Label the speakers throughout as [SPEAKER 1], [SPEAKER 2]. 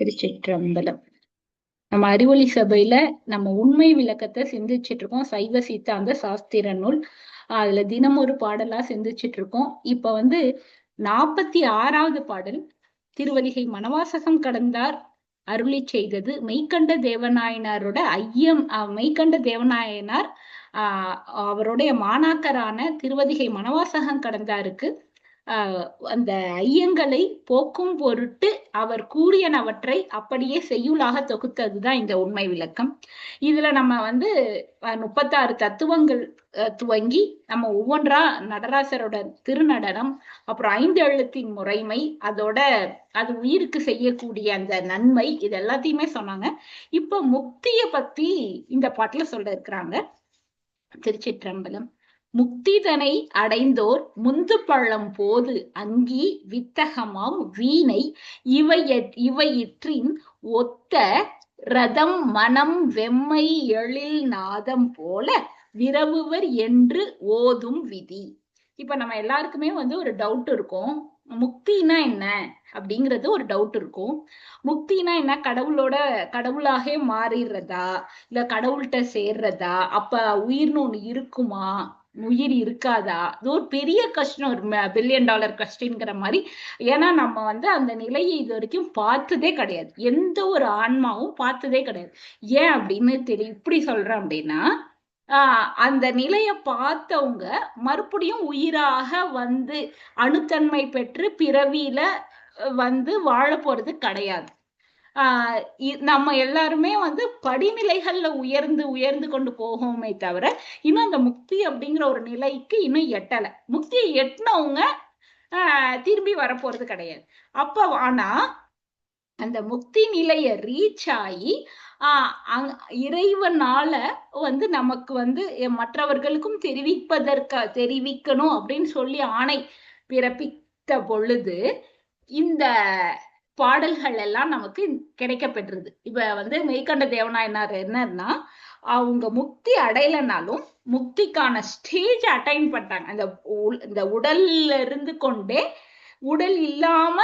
[SPEAKER 1] திருச்சிற்றம்பலம். நம்ம அறிவொளி சபையில நம்ம உண்மை விளக்கத்தை சிந்திச்சிட்டு இருக்கோம் சைவ சித்தாந்த சாஸ்திர நூல். அதுல தினம் ஒரு பாடலா சிந்திச்சிட்டு இருக்கோம் இப்ப வந்து நாற்பத்தி ஆறாவது பாடல். திருவதிகை மனவாசகம் கடந்தார் அருளி செய்தது மெய்கண்ட தேவநாயனாரோட ஐயம். மெய்கண்ட தேவநாயனார் ஆஹ் அவருடைய மாணாக்கரான திருவதிகை மனவாசகம் கடந்தாருக்கு. அந்த ஐயங்களை போக்கும் பொருட்டு அவர் கூறியனவற்றை அப்படியே செய்யுளாக தொகுத்ததுதான் இந்த உண்மை விளக்கம். இதுல நம்ம வந்து முப்பத்தாறு தத்துவங்கள் துவங்கி நம்ம ஒவ்வொன்றா நடராசரோட திருநடனம் அப்புறம் ஐந்து எழுத்தின் முறைமை அதோட அது உயிருக்கு செய்யக்கூடிய அந்த நன்மை இது எல்லாத்தையுமே சொன்னாங்க. இப்ப முக்திய பத்தி இந்த பாட்டுல சொல்ல இருக்கிறாங்க திருச்சிற்றம்பலம். முக்திதனை அடைந்தோர் முந்து பழம் போது அங்கி வித்தகமாம் வீணை இவைய இவையிற்றின் ஒத்த ரதம் மனம் வெம்மை எழில் நாதம் போல விரவுவர் என்று ஓதும் விதி. இப்ப நம்ம எல்லாருக்குமே வந்து ஒரு டவுட் இருக்கும். முக்தினா என்ன? அப்படிங்கிறது ஒரு டவுட் இருக்கும். முக்தினா என்ன? கடவுளோட கடவுளாக மாறிடுறதா? இல்ல கடவுள்கிட்ட சேர்றதா? அப்ப உயிர்னு ஒண்ணு இருக்குமா? உயிர் இருக்காதா? அது ஒரு பெரிய கஷ்டம் ஒரு பில்லியன் டாலர் கஷ்டங்கிற மாதிரி. ஏன்னா நம்ம வந்து அந்த நிலையை இது வரைக்கும் பார்த்ததே கிடையாது. எந்த ஒரு ஆன்மாவும் பார்த்ததே கிடையாது. ஏன் அப்படின்னு தெரியும் இப்படி சொல்றேன் அப்படின்னா ஆஹ் அந்த நிலைய பார்த்தவங்க மறுபடியும் உயிராக வந்து அணுத்தன்மை பெற்று பிறவியில வந்து வாழ போறது கிடையாது. ஆஹ் நம்ம எல்லாருமே வந்து படிநிலைகள்ல உயர்ந்து உயர்ந்து கொண்டு போகோமே தவிர இன்னும் அந்த முக்தி அப்படிங்கிற ஒரு நிலைக்கு இன்னும் எட்டலை. முக்தியை எட்டினவங்க திரும்பி வரப்போறது கிடையாது. அப்ப ஆனா அந்த முக்தி நிலைய ரீச் ஆகி ஆஹ் இறைவனால வந்து நமக்கு வந்து மற்றவர்களுக்கும் தெரிவிப்பதற்க தெரிவிக்கணும் அப்படின்னு சொல்லி ஆணை பிறப்பித்த பொழுது இந்த பாடல்கள் எல்லாம் நமக்கு கிடைக்கப்பெற்றது. இப்ப வந்து மெய்கண்ட தேவநாயனார் என்னன்னா அவங்க முக்தி அடையலனாலும் முக்திக்கான ஸ்டேஜ் அட்டைன் பண்ணிட்டாங்க. அந்த இந்த உடல்ல இருந்து கொண்டே உடல் இல்லாம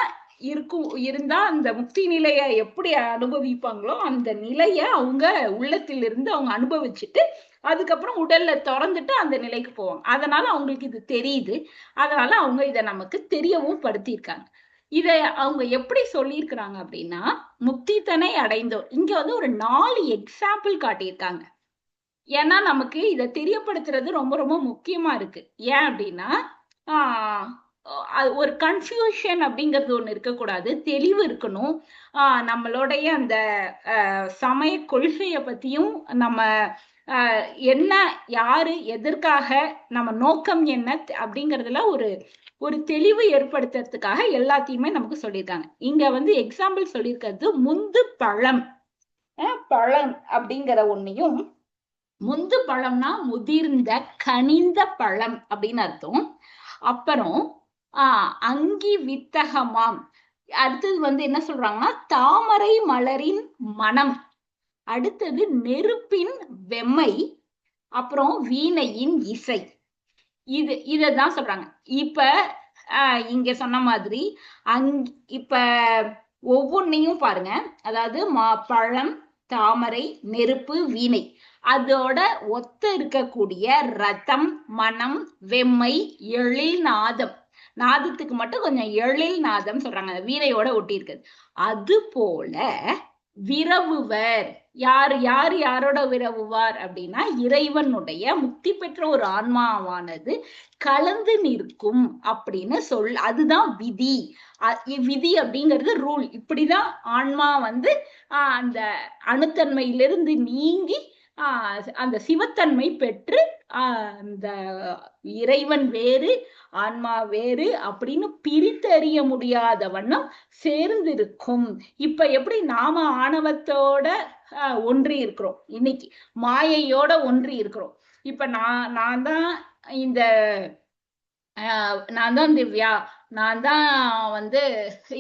[SPEAKER 1] இருக்கும் இருந்தா அந்த முக்தி நிலைய எப்படி அனுபவிப்பாங்களோ அந்த நிலைய அவங்க உள்ளத்திலிருந்து அவங்க அனுபவிச்சுட்டு அதுக்கப்புறம் உடல்ல திறந்துட்டு அந்த நிலைக்கு போவாங்க. அதனால அவங்களுக்கு இது தெரியுது. அதனால அவங்க இதை நமக்கு தெரியவும் படுத்தியிருக்காங்க. இதை அவங்க எப்படி சொல்லியிருக்கிறாங்க அப்படின்னா முக்தித்தனை அடைந்தோர். இங்க வந்து ஒரு நாலு எக்ஸாம்பிள் காட்டியிருக்காங்க. ஏன்னா நமக்கு இதை தெரியப்படுத்துறது ரொம்ப ரொம்ப முக்கியமா இருக்கு. ஏன் அப்படின்னா ஒரு கன்ஃபியூஷன் அப்படிங்கிறது ஒண்ணு இருக்கக்கூடாது. தெளிவு இருக்கணும். நம்மளுடைய அந்த சமய கொள்கையை பத்தியும் நம்ம என்ன யாரு எதற்காக நம்ம நோக்கம் என்ன அப்படிங்கறதுல ஒரு ஒரு தெளிவு ஏற்படுத்துறதுக்காக எல்லாத்தையுமே நமக்கு சொல்லியிருக்காங்க. இங்க வந்து எக்ஸாம்பிள் சொல்லியிருக்கிறது முந்து பழம். பழம் அப்படிங்கிற ஒன்னையும் முந்து பழம்னா முதிர்ந்த கனிந்த பழம் அப்படின்னு அர்த்தம். அப்புறம் ஆஹ் அங்கி வித்தகமாம். அடுத்தது வந்து என்ன சொல்றாங்கன்னா தாமரை மலரின் மனம். அடுத்தது நெருப்பின் வெம்மை அப்புறம் வீணையின் இசை. இது இததான் சொல்றாங்க. இப்ப இங்க சொன்ன மாதிரி அங் இப்ப ஒவ்வொன்னையும் பாருங்க. அதாவது மா பழம் தாமரை நெருப்பு வீணை. அதோட ஒத்த இருக்கக்கூடிய ரத்தம் மனம் வெம்மை எழில் நாதம். நாதத்துக்கு மட்டும் கொஞ்சம் எழில் நாதம் சொல்றாங்க. வீணையோட ஒட்டி இருக்குது அது போல விரவுவர். யார் யார் யாரோட விரவுவார் அப்படின்னா இறைவனுடைய முக்தி பெற்ற ஒரு ஆன்மாவானது கலந்து நிற்கும் அப்படின்னு சொல் அதுதான் விதி. விதி அப்படிங்கிறது ரூல். இப்படிதான் ஆன்மா வந்து ஆஹ் அந்த அணுத்தன்மையிலிருந்து நீங்கி ஆஹ் அந்த சிவத்தன்மை பெற்று அந்த இறைவன் வேறு ஆன்மா வேறு அப்படின்னு பிரித்தறிய முடியாத வண்ணம் சேர்ந்திருக்கும். இப்ப எப்படி நாம ஆணவத்தோட ஒன்றி இருக்கிறோம்? இன்னைக்கு மாயையோட ஒன்றி இருக்கிறோம். இப்ப நான் நான் தான் இந்த நான் தான் திவ்யா. நான் தான் வந்து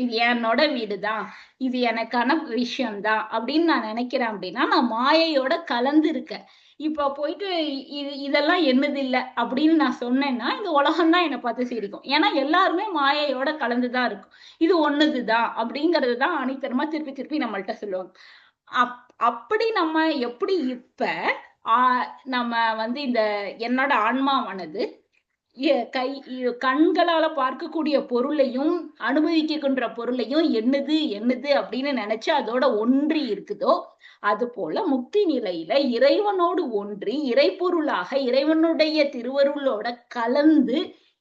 [SPEAKER 1] இது என்னோட வீடு தான் இது எனக்கான விஷயம்தான் அப்படின்னு நான் நினைக்கிறேன் அப்படின்னா நான் மாயையோட கலந்து இருக்கேன். இப்போ போயிட்டு இது இதெல்லாம் என்னது இல்லை அப்படின்னு நான் சொன்னேன்னா இந்த உலகம் தான் என்னை பார்த்து சிரிக்கும். ஏன்னா எல்லாருமே மாயையோட கலந்துதான் இருக்கும். இது ஒண்ணுதுதான் அப்படிங்கிறது தான் அணித்தரமா திருப்பி திருப்பி நம்மள்ட்ட சொல்லுவாங்க. அப் அப்படி நம்ம எப்படி இப்ப ஆ நம்ம வந்து இந்த என்னோட ஆன்மாவானது கை கண்களால பார்க்கக்கூடிய பொருளையும் அனுபவிக்கின்ற பொருளையும் என்னது என்னது அப்படின்னு நினைச்சு அதோட ஒன்றி இருக்குதோ அது போல முக்தி நிலையில இறைவனோடு ஒன்றி இறைப்பொருளாக இறைவனுடைய திருவருளோட கலந்து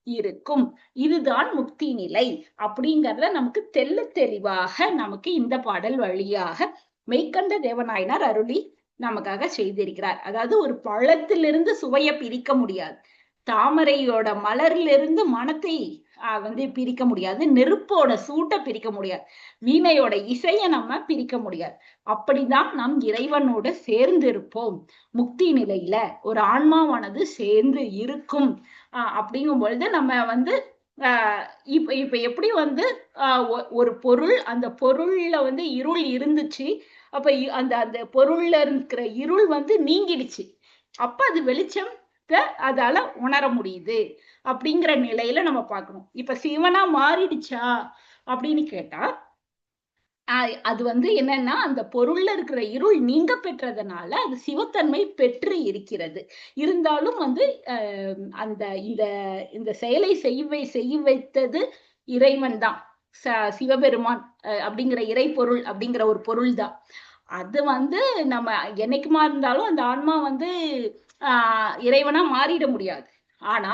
[SPEAKER 1] இருக்கும். இதுதான் முக்தி நிலை அப்படிங்கறத நமக்கு தெல்ல தெளிவாக நமக்கு இந்த பாடல் வழியாக மெய்கண்ட தேவநாயனார் அருளி நமக்காக செய்திருக்கிறார். அதாவது ஒரு பழத்திலிருந்து சுவைய பிரிக்க முடியாது. தாமரையோட மலரிலிருந்து மனத்தை வந்து பிரிக்க முடியாது. நெருப்போட சூட்டை பிரிக்க முடியாது. வீணையோட இசையை நம்ம பிரிக்க முடியாது. அப்படிதான் நம் இறைவனோட சேர்ந்து இருப்போம் முக்தி நிலையில ஒரு ஆன்மாவானது சேர்ந்து இருக்கும். ஆஹ் அப்படிங்கும் பொழுது நம்ம வந்து ஆஹ் இப்ப இப்ப எப்படி வந்து ஒ- ஒரு பொருள் அந்த பொருள்ல வந்து இருள் இருந்துச்சு. அப்ப அந்த அந்த பொருள்ல இருக்கிற இருள் வந்து நீங்கிடுச்சு. அப்ப அது வெளிச்சம் அதால உணர முடியுது அப்படிங்கிற நிலையில நம்ம பார்க்கணும். இப்ப சிவனா மாறிடுச்சா அப்படின்னு கேட்டா அது வந்து என்னன்னா அந்த பொருள்ல இருக்கிற இருள் நீங்க பெற்றதுனால அது சிவத்தன்மை பெற்று இருக்கிறது. இருந்தாலும் வந்து ஆஹ் அந்த இந்த இந்த செயலை செய்வை செய்ய வைத்தது இறைவன் தான். ச- சிவபெருமான் அஹ் அப்படிங்கிற பொருள் அப்படிங்கிற ஒரு பொருள் தான் அது வந்து நம்ம என்னைக்குமா இருந்தாலும் அந்த ஆன்மா வந்து ஆஹ் இறைவனா மாறிட முடியாது. ஆனா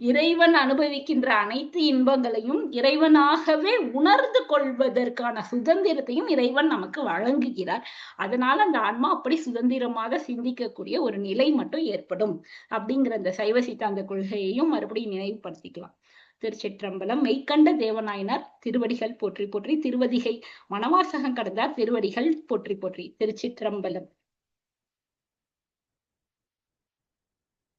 [SPEAKER 1] இறைவன் அனுபவிக்கின்ற அனைத்து இன்பங்களையும் இறைவனாகவே உணர்ந்து கொள்வதற்கான சுதந்திரத்தையும் இறைவன் நமக்கு வழங்குகிறார். அதனால அந்த ஆன்மா அப்படி சுதந்திரமாக சிந்திக்கக்கூடிய ஒரு நிலை மட்டும் ஏற்படும். அப்படிங்கிற அந்த சைவ சித்தாந்த கொள்கையையும் மறுபடியும் நினைவுபடுத்திக்கலாம். திருச்சிற்றம்பலம் மெய்கண்ட தேவநாயனார் திருவடிகள் போற்றி போற்றி திருவதிகை மணவாசகம் கடந்தார் திருவடிகள் போற்றி போற்றி. திருச்சிற்றம்பலம்.